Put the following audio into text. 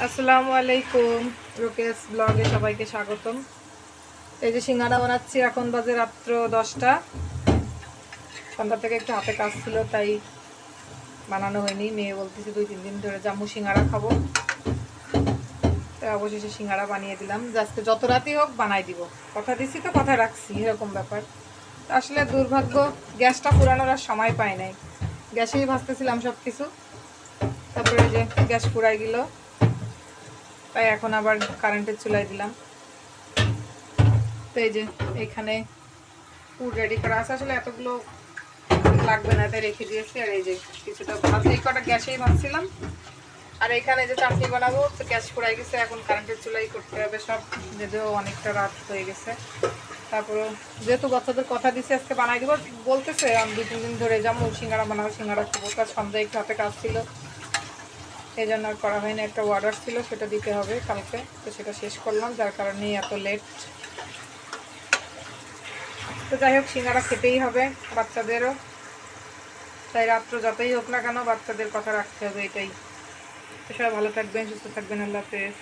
আসসালামু আলাইকুম। রুকেশ ব্লগে সবাইকে স্বাগতম। এই যে সিঙ্গারা বানাচ্ছি, এখন বাজে রাত্র দশটা। সন্ধ্যা থেকে একটু হাতে কাজ ছিল, তাই বানানো হয়নি। মেয়ে বলতেছে দুই, তিন দিন ধরে জামু সিঙ্গারা খাব। তাই অবশেষে সিঙ্গারা বানিয়ে দিলাম। আজকে যত রাতেই হোক বানাই দিব। কথা দিছি তো, কথা রাখছি, এরকম ব্যাপার। আসলে দুর্ভাগ্য, গ্যাসটা পুরানোর আর সময় পায় নাই। গ্যাসেই ভাজতেছিলাম সব কিছু তারপরে যে গ্যাস পুরাই গেল। তাই এখন আবার কারেন্টের চুলাই দিলাম। তো এই যে এখানে ফুড রেডি করা আছে। আসলে এতগুলো লাগবে না, তাই রেখে দিয়েছি। আর এই যে কিছুটা ভাত এই কটা গ্যাসেই ভাজছিলাম। আর এখানে যে চাটনি বানাবো, তো গ্যাস পুরাই গেছে। এখন কারেন্টের চুলাই করতে হবে সব। যদিও অনেকটা রাত হয়ে গেছে। তারপরে যেহেতু বাচ্চাদের কথা দিছে, আজকে বানাই দেবো। বলতেছে, আমি দু তিন দিন ধরে যাব। সিঙ্গারা বানাবো, সিঙ্গারা খাব। তার সন্ধ্যায় একটু হাতে কাজ ছিল। এই জন্য আর করা হয়নি। একটা অর্ডার ছিল, সেটা দিতে হবে কালকে। তো সেটা শেষ করলাম, যার কারণে এত লেট তো যাই হোক, সিঙ্গারা খেতেই হবে বাচ্চাদেরও। তাই রাত্র যতই হোক না কেন বাচ্চাদের কথা রাখতে হবে, এটাই। তো সবাই ভালো থাকবেন, সুস্থ থাকবেন, আল্লাহ হাফেজ।